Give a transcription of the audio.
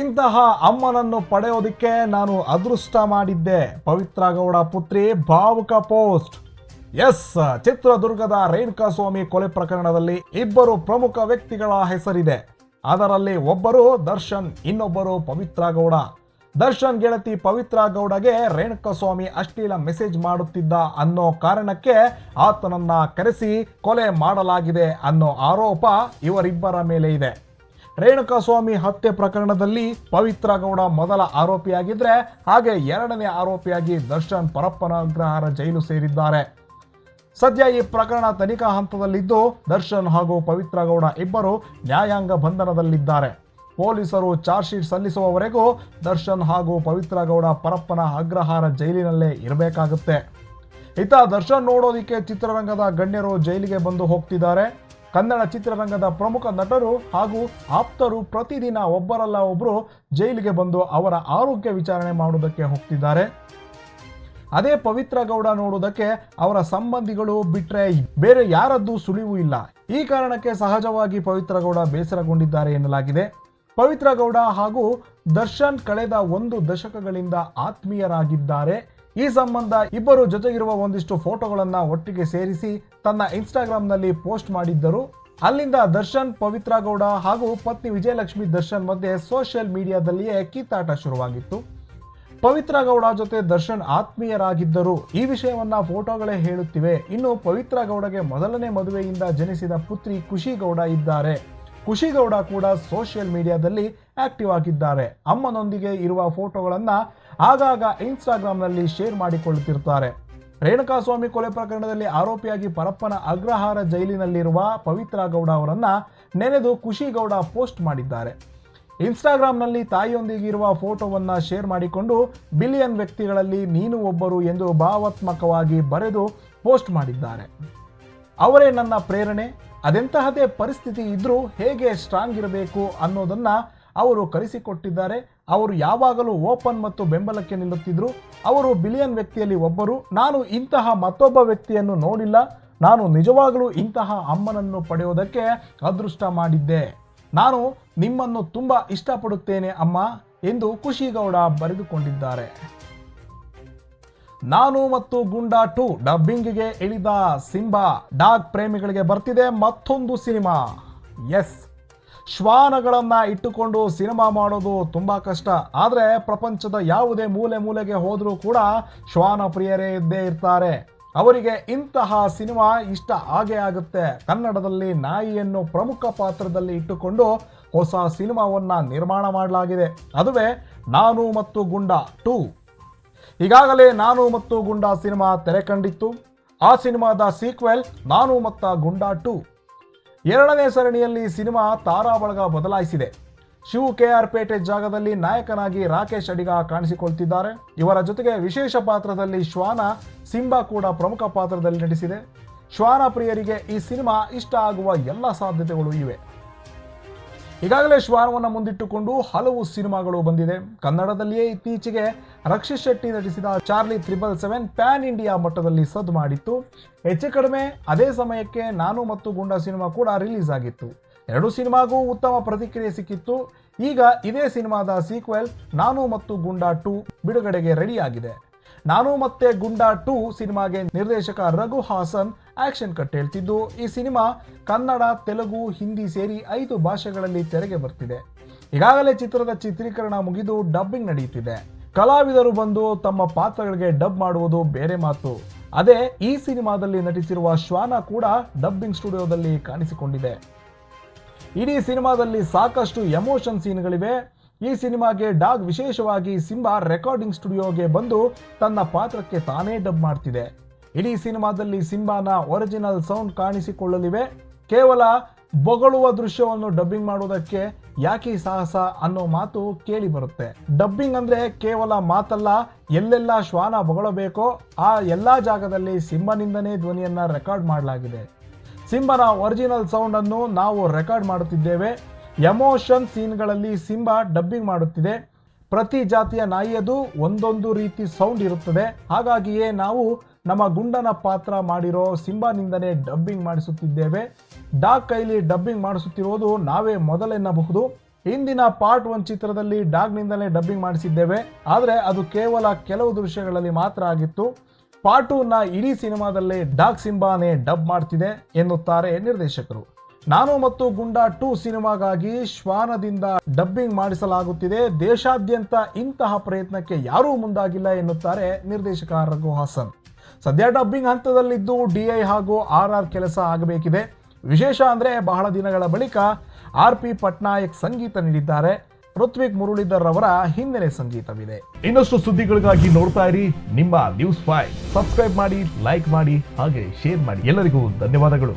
ಇಂತಹ ಅಮ್ಮನನ್ನು ಪಡೆಯೋದಕ್ಕೆ ನಾನು ಅದೃಷ್ಟ ಮಾಡಿದ್ದೆ. ಪವಿತ್ರ ಗೌಡ ಪುತ್ರಿ, ಭಾವುಕ ಪೋಸ್ಟ್. ಎಸ್, ಚಿತ್ರದುರ್ಗದ ರೇಣುಕಾ ಸ್ವಾಮಿ ಕೊಲೆ ಪ್ರಕರಣದಲ್ಲಿ ಇಬ್ಬರು ಪ್ರಮುಖ ವ್ಯಕ್ತಿಗಳ ಹೆಸರಿದೆ. ಅದರಲ್ಲಿ ಒಬ್ಬರು ದರ್ಶನ್, ಇನ್ನೊಬ್ಬರು ಪವಿತ್ರ ಗೌಡ ದರ್ಶನ್ ಗೆಳತಿ ಪವಿತ್ರ ಗೌಡಗೆ ರೇಣುಕಾ ಸ್ವಾಮಿ ಅಶ್ಲೀಲ ಮೆಸೇಜ್ ಮಾಡುತ್ತಿದ್ದ ಅನ್ನೋ ಕಾರಣಕ್ಕೆ ಆತನನ್ನ ಕರೆಸಿ ಕೊಲೆ ಮಾಡಲಾಗಿದೆ ಅನ್ನೋ ಆರೋಪ ಇವರಿಬ್ಬರ ಮೇಲೆ ಇದೆ. ರೇಣುಕಾ ಸ್ವಾಮಿ ಹತ್ಯೆ ಪ್ರಕರಣದಲ್ಲಿ ಪವಿತ್ರ ಗೌಡ ಮೊದಲ ಆರೋಪಿಯಾಗಿದ್ರೆ ಹಾಗೆ ಎರಡನೇ ಆರೋಪಿಯಾಗಿ ದರ್ಶನ್ ಪರಪ್ಪನ ಅಗ್ರಹಾರ ಜೈಲು ಸೇರಿದ್ದಾರೆ. ಸದ್ಯ ಈ ಪ್ರಕರಣ ತನಿಖಾ ಹಂತದಲ್ಲಿದ್ದು ದರ್ಶನ್ ಹಾಗೂ ಪವಿತ್ರ ಗೌಡ ಇಬ್ಬರು ನ್ಯಾಯಾಂಗ ಬಂಧನದಲ್ಲಿದ್ದಾರೆ. ಪೊಲೀಸರು ಚಾರ್ಜ್ ಶೀಟ್ ಸಲ್ಲಿಸುವವರೆಗೂ ದರ್ಶನ್ ಹಾಗೂ ಪವಿತ್ರ ಗೌಡ ಪರಪ್ಪನ ಅಗ್ರಹಾರ ಜೈಲಿನಲ್ಲೇ ಇರಬೇಕಾಗುತ್ತೆ. ಇತ್ತ ದರ್ಶನ್ ನೋಡೋದಿಕ್ಕೆ ಚಿತ್ರರಂಗದ ಗಣ್ಯರು ಜೈಲಿಗೆ ಬಂದು ಹೋಗ್ತಿದ್ದಾರೆ. ಕನ್ನಡ ಚಿತ್ರರಂಗದ ಪ್ರಮುಖ ನಟರು ಹಾಗೂ ಆಪ್ತರು ಪ್ರತಿದಿನ ಒಬ್ಬರಲ್ಲ ಒಬ್ಬರು ಜೈಲಿಗೆ ಬಂದು ಅವರ ಆರೋಗ್ಯ ವಿಚಾರಣೆ ಮಾಡುವುದಕ್ಕೆ ಹೋಗ್ತಿದ್ದಾರೆ. ಅದೇ ಪವಿತ್ರ ಗೌಡ ನೋಡುವುದಕ್ಕೆ ಅವರ ಸಂಬಂಧಿಗಳು ಬಿಟ್ಟರೆ ಬೇರೆ ಯಾರದ್ದು ಸುಳಿವು ಇಲ್ಲ. ಈ ಕಾರಣಕ್ಕೆ ಸಹಜವಾಗಿ ಪವಿತ್ರ ಗೌಡ ಬೇಸರಗೊಂಡಿದ್ದಾರೆ ಎನ್ನಲಾಗಿದೆ. ಪವಿತ್ರ ಗೌಡ ಹಾಗೂ ದರ್ಶನ್ ಕಳೆದ ಒಂದು ದಶಕಗಳಿಂದ ಆತ್ಮೀಯರಾಗಿದ್ದಾರೆ. ಈ ಸಂಬಂಧ ಇಬ್ಬರು ಜೊತೆಗಿರುವ ಒಂದಿಷ್ಟು ಫೋಟೋಗಳನ್ನ ಒಟ್ಟಿಗೆ ಸೇರಿಸಿ ತನ್ನ ಇನ್ಸ್ಟಾಗ್ರಾಂನಲ್ಲಿ ಪೋಸ್ಟ್ ಮಾಡಿದ್ದರು. ಅಲ್ಲಿಂದ ದರ್ಶನ್, ಪವಿತ್ರ ಗೌಡ ಹಾಗೂ ಪತ್ನಿ ವಿಜಯಲಕ್ಷ್ಮಿ ದರ್ಶನ್ ಮಧ್ಯೆ ಸೋಷಿಯಲ್ ಮೀಡಿಯಾದಲ್ಲಿಯೇ ಕಿತ್ತಾಟ ಶುರುವಾಗಿತ್ತು. ಪವಿತ್ರ ಗೌಡ ಜೊತೆ ದರ್ಶನ್ ಆತ್ಮೀಯರಾಗಿದ್ದರು. ಈ ವಿಷಯವನ್ನ ಫೋಟೋಗಳೇ ಹೇಳುತ್ತಿವೆ. ಇನ್ನು ಪವಿತ್ರ ಗೌಡಗೆ ಮೊದಲನೇ ಮದುವೆಯಿಂದ ಜನಿಸಿದ ಪುತ್ರಿ ಖುಷಿ ಗೌಡ ಇದ್ದಾರೆ. ಖುಷಿ ಗೌಡ ಕೂಡ ಸೋಷಿಯಲ್ ಮೀಡಿಯಾದಲ್ಲಿ ಆಕ್ಟಿವ್ ಆಗಿದ್ದಾರೆ. ಅಮ್ಮನೊಂದಿಗೆ ಇರುವ ಫೋಟೋಗಳನ್ನ ಆಗಾಗ ಇನ್ಸ್ಟಾಗ್ರಾಮ್ನಲ್ಲಿ ಶೇರ್ ಮಾಡಿಕೊಳ್ಳುತ್ತಿರುತ್ತಾರೆ. ರೇಣುಕಾಸ್ವಾಮಿ ಕೊಲೆ ಪ್ರಕರಣದಲ್ಲಿ ಆರೋಪಿಯಾಗಿ ಪರಪ್ಪನ ಅಗ್ರಹಾರ ಜೈಲಿನಲ್ಲಿರುವ ಪವಿತ್ರ ಗೌಡ ಅವರನ್ನ ನೆನೆದು ಖುಷಿ ಗೌಡ ಪೋಸ್ಟ್ ಮಾಡಿದ್ದಾರೆ. ಇನ್ಸ್ಟಾಗ್ರಾಂನಲ್ಲಿ ತಾಯಿಯೊಂದಿಗಿರುವ ಫೋಟೋವನ್ನ ಶೇರ್ ಮಾಡಿಕೊಂಡು ಬಿಲಿಯನ್ ವ್ಯಕ್ತಿಗಳಲ್ಲಿ ನೀನು ಒಬ್ಬರು ಎಂದು ಭಾವಾತ್ಮಕವಾಗಿ ಬರೆದು ಪೋಸ್ಟ್ ಮಾಡಿದ್ದಾರೆ. ಅವರೇ ನನ್ನ ಪ್ರೇರಣೆ, ಅದೆಂತಹದೇ ಪರಿಸ್ಥಿತಿ ಇದ್ದರೂ ಹೇಗೆ ಸ್ಟ್ರಾಂಗ್ ಇರಬೇಕು ಅನ್ನೋದನ್ನ ಅವರು ಕರೆಸಿಕೊಟ್ಟಿದ್ದಾರೆ. ಅವರು ಯಾವಾಗಲೂ ಓಪನ್ ಮತ್ತು ಬೆಂಬಲಕ್ಕೆ ನಿಲ್ಲುತ್ತಿದ್ದರು ಅವರು ಬಿಲಿಯನ್ ವ್ಯಕ್ತಿಯಲ್ಲಿ ಒಬ್ಬರು. ನಾನು ಇಂತಹ ಮತ್ತೊಬ್ಬ ವ್ಯಕ್ತಿಯನ್ನು ನೋಡಿಲ್ಲ. ನಾನು ನಿಜವಾಗಲೂ ಇಂತಹ ಅಮ್ಮನನ್ನು ಪಡೆಯೋದಕ್ಕೆ ಅದೃಷ್ಟ ಮಾಡಿದ್ದೆ. ನಾನು ನಿಮ್ಮನ್ನು ತುಂಬ ಇಷ್ಟಪಡುತ್ತೇನೆ ಅಮ್ಮ ಎಂದು ಖುಷಿಗೌಡ ಬರೆದುಕೊಂಡಿದ್ದಾರೆ. ನಾನು ಮತ್ತು ಗುಂಡಾ ಟು ಡಬ್ಬಿಂಗ್ಗೆ ಇಳಿದ ಸಿಂಬಾ ಡಾಗ್ ಪ್ರೇಮಿಗಳಿಗೆ ಬರ್ತಿದೆ ಮತ್ತೊಂದು ಸಿನಿಮಾ. ಎಸ್. ಶ್ವಾನಗಳನ್ನ ಇಟ್ಟುಕೊಂಡು ಸಿನಿಮಾ ಮಾಡೋದು ತುಂಬ ಕಷ್ಟ. ಆದರೆ ಪ್ರಪಂಚದ ಯಾವುದೇ ಮೂಲೆ ಮೂಲೆಗೆ ಹೋದರೂ ಕೂಡ ಶ್ವಾನ ಪ್ರಿಯರೇ ಇದ್ದೇ ಇರ್ತಾರೆ. ಅವರಿಗೆ ಇಂತಹ ಸಿನಿಮಾ ಇಷ್ಟ ಆಗೇ ಆಗುತ್ತೆ. ಕನ್ನಡದಲ್ಲಿ ನಾಯಿಯನ್ನು ಪ್ರಮುಖ ಪಾತ್ರದಲ್ಲಿ ಇಟ್ಟುಕೊಂಡು ಹೊಸ ಸಿನಿಮಾವನ್ನು ನಿರ್ಮಾಣ ಮಾಡಲಾಗಿದೆ. ಅದುವೇ ನಾನು ಮತ್ತು ಗುಂಡ ಟೂ. ಈಗಾಗಲೇ ನಾನು ಮತ್ತು ಗುಂಡಾ ಸಿನಿಮಾ ತೆರೆ ಕಂಡಿತ್ತು. ಆ ಸಿನಿಮಾದ ಸೀಕ್ವೆಲ್ ನಾನು ಮತ್ತು ಗುಂಡಾ ಟೂ. ಎರಡನೇ ಸರಣಿಯಲ್ಲಿ ಸಿನಿಮಾ ತಾರಾ ಬಳಗ ಬದಲಾಯಿಸಿದೆ. ಶಿವು ಕೆ ಆರ್ ಪೇಟೆ ಜಾಗದಲ್ಲಿ ನಾಯಕನಾಗಿ ರಾಕೇಶ್ ಅಡಿಗ ಕಾಣಿಸಿಕೊಳ್ತಿದ್ದಾರೆ. ಇವರ ಜೊತೆಗೆ ವಿಶೇಷ ಪಾತ್ರದಲ್ಲಿ ಶ್ವಾನ ಸಿಂಬಾ ಕೂಡ ಪ್ರಮುಖ ಪಾತ್ರದಲ್ಲಿ ನಟಿಸಿದೆ. ಶ್ವಾನ ಪ್ರಿಯರಿಗೆ ಈ ಸಿನಿಮಾ ಇಷ್ಟ ಆಗುವ ಎಲ್ಲ ಸಾಧ್ಯತೆಗಳು ಇವೆ. ಈಗಾಗಲೇ ಶ್ವಾನವನ್ನು ಮುಂದಿಟ್ಟುಕೊಂಡು ಹಲವು ಸಿನಿಮಾಗಳು ಬಂದಿದೆ. ಕನ್ನಡದಲ್ಲಿಯೇ ಇತ್ತೀಚೆಗೆ ರಕ್ಷಿತ್ ಶೆಟ್ಟಿ ನಟಿಸಿದ Charlie triple seven pan India ಮಟ್ಟದಲ್ಲಿ ಸದ್ದು ಮಾಡಿತ್ತು. ಹೆಚ್ಚು ಕಡಿಮೆ ಅದೇ ಸಮಯಕ್ಕೆ ನಾನು ಮತ್ತು ಗುಂಡಾ ಸಿನಿಮಾ ಕೂಡ ರಿಲೀಸ್ ಆಗಿತ್ತು. ಎರಡು ಸಿನಿಮಾಗೂ ಉತ್ತಮ ಪ್ರತಿಕ್ರಿಯೆ ಸಿಕ್ಕಿತ್ತು. ಈಗ ಇದೇ ಸಿನಿಮಾದ ಸೀಕ್ವೆಲ್ ನಾನು ಮತ್ತು ಗುಂಡಾ ಟು ಬಿಡುಗಡೆಗೆ ರೆಡಿಯಾಗಿದೆ. ನಾನು ಮತ್ತೆ ಗುಂಡಾ ಟೂ ಸಿನಿಮಾಗೆ ನಿರ್ದೇಶಕ ರಘು ಹಾಸನ್ ಆಕ್ಷನ್ ಕಟ್ ಹೇಳ್ತಿದ್ದು. ಈ ಸಿನಿಮಾ ಕನ್ನಡ, ತೆಲುಗು, ಹಿಂದಿ ಸೇರಿ ಐದು ಭಾಷೆಗಳಲ್ಲಿ ತೆರೆಗೆ ಬರ್ತಿದೆ. ಈಗಾಗಲೇ ಚಿತ್ರದ ಚಿತ್ರೀಕರಣ ಮುಗಿದು ಡಬ್ಬಿಂಗ್ ನಡೆಯುತ್ತಿದೆ. ಕಲಾವಿದರು ಬಂದು ತಮ್ಮ ಪಾತ್ರಗಳಿಗೆ ಡಬ್ ಮಾಡುವುದು ಬೇರೆ ಮಾತು. ಅದೇ, ಈ ಸಿನಿಮಾದಲ್ಲಿ ನಟಿಸಿರುವ ಶ್ವಾನ ಕೂಡ ಡಬ್ಬಿಂಗ್ ಸ್ಟುಡಿಯೋದಲ್ಲಿ ಕಾಣಿಸಿಕೊಂಡಿದೆ. ಇಡೀ ಸಿನಿಮಾದಲ್ಲಿ ಸಾಕಷ್ಟು ಎಮೋಷನ್ ಸೀನ್ಗಳಿವೆ. ಈ ಸಿನಿಮಾಗೆ ಡಾಗ್ ವಿಶೇಷವಾಗಿ ಸಿಂಬಾ ರೆಕಾರ್ಡಿಂಗ್ ಸ್ಟುಡಿಯೋಗೆ ಬಂದು ತನ್ನ ಪಾತ್ರಕ್ಕೆ ತಾನೇ ಡಬ್ ಮಾಡ್ತಿದೆ. ಇಡೀ ಸಿನಿಮಾದಲ್ಲಿ ಸಿಂಬಾನ ಒರಿಜಿನಲ್ ಸೌಂಡ್ ಕಾಣಿಸಿಕೊಳ್ಳಲಿವೆ. ಕೇವಲ ಬೊಗಳುವ ದೃಶ್ಯವನ್ನು ಡಬ್ಬಿಂಗ್ ಮಾಡುವುದಕ್ಕೆ ಯಾಕೆ ಸಾಹಸ ಅನ್ನೋ ಮಾತು ಕೇಳಿ ಬರುತ್ತೆ. ಡಬ್ಬಿಂಗ್ ಅಂದ್ರೆ ಕೇವಲ ಮಾತಲ್ಲ, ಎಲ್ಲೆಲ್ಲ ಶ್ವಾನ ಬೊಗಳಬೇಕೋ, ಆ ಎಲ್ಲಾ ಜಾಗದಲ್ಲಿ ಸಿಂಬನಿಂದನೇ ಧ್ವನಿಯನ್ನ ರೆಕಾರ್ಡ್ ಮಾಡಲಾಗಿದೆ. ಸಿಂಬನ ಒರಿಜಿನಲ್ ಸೌಂಡ್ ಅನ್ನು ನಾವು ರೆಕಾರ್ಡ್ ಮಾಡುತ್ತಿದ್ದೇವೆ. ಎಮೋಷನ್ ಸೀನ್ಗಳಲ್ಲಿ ಸಿಂಬಾ ಡಬ್ಬಿಂಗ್ ಮಾಡುತ್ತಿದೆ. ಪ್ರತಿ ಜಾತಿಯ ನಾಯಿಯದು ಒಂದೊಂದು ರೀತಿ ಸೌಂಡ್ ಇರುತ್ತದೆ. ಹಾಗಾಗಿಯೇ ನಾವು ನಮ್ಮ ಗುಂಡನ ಪಾತ್ರ ಮಾಡಿರೋ ಸಿಂಬಾನಿಂದನೇ ಡಬ್ಬಿಂಗ್ ಮಾಡಿಸುತ್ತಿದ್ದೇವೆ. ಡಾಗ್ ಕೈಲಿ ಡಬ್ಬಿಂಗ್ ಮಾಡಿಸುತ್ತಿರುವುದು ನಾವೇ ಮೊದಲೆನ್ನಬಹುದು. ಹಿಂದಿನ ಪಾರ್ಟ್ ಒನ್ ಚಿತ್ರದಲ್ಲಿ ಡಾಗ್ನಿಂದಲೇ ಡಬ್ಬಿಂಗ್ ಮಾಡಿಸಿದ್ದೇವೆ. ಆದರೆ ಅದು ಕೇವಲ ಕೆಲವು ದೃಶ್ಯಗಳಲ್ಲಿ ಮಾತ್ರ ಆಗಿತ್ತು. ಪಾರ್ಟ್ ಟೂನ ಇಡೀ ಸಿನಿಮಾದಲ್ಲೇ ಡಾಗ್ ಸಿಂಬಾನೇ ಡಬ್ ಮಾಡ್ತಿದೆ ಎನ್ನುತ್ತಾರೆ ನಿರ್ದೇಶಕರು. ನಾನು ಮತ್ತು ಗುಂಡಾ ಟೂ ಸಿನಿಮಾಗಾಗಿ ಶ್ವಾನದಿಂದ ಡಬ್ಬಿಂಗ್ ಮಾಡಿಸಲಾಗುತ್ತಿದೆ. ದೇಶಾದ್ಯಂತ ಇಂತಹ ಪ್ರಯತ್ನಕ್ಕೆ ಯಾರೂ ಮುಂದಾಗಿಲ್ಲ ಎನ್ನುತ್ತಾರೆ ನಿರ್ದೇಶಕ ರಘು ಹಾಸನ್. ಸದ್ಯ ಡಬ್ಬಿಂಗ್ ಹಂತದಲ್ಲಿದ್ದು ಡಿಐ ಹಾಗೂ ಆರ್ ಆರ್ ಕೆಲಸ ಆಗಬೇಕಿದೆ. ವಿಶೇಷ ಅಂದ್ರೆ ಬಹಳ ದಿನಗಳ ಬಳಿಕ ಆರ್ ಪಿ ಪಟ್ನಾಯಕ್ ಸಂಗೀತ ನೀಡಿದ್ದಾರೆ. ಪೃಥ್ವಿಕ್ ಮುರುಳಿಧರ್ ಅವರ ಹಿನ್ನೆಲೆ ಸಂಗೀತವಿದೆ. ಇನ್ನಷ್ಟು ಸುದ್ದಿಗಳಿಗಾಗಿ ನೋಡ್ತಾ ಇರಿ ನಿಮ್ಮ ನ್ಯೂಸ್ ಫೈವ್ ಸಬ್ಸ್ಕ್ರೈಬ್ ಮಾಡಿ, ಲೈಕ್ ಮಾಡಿ, ಹಾಗೆ ಶೇರ್ ಮಾಡಿ. ಎಲ್ಲರಿಗೂ ಧನ್ಯವಾದಗಳು.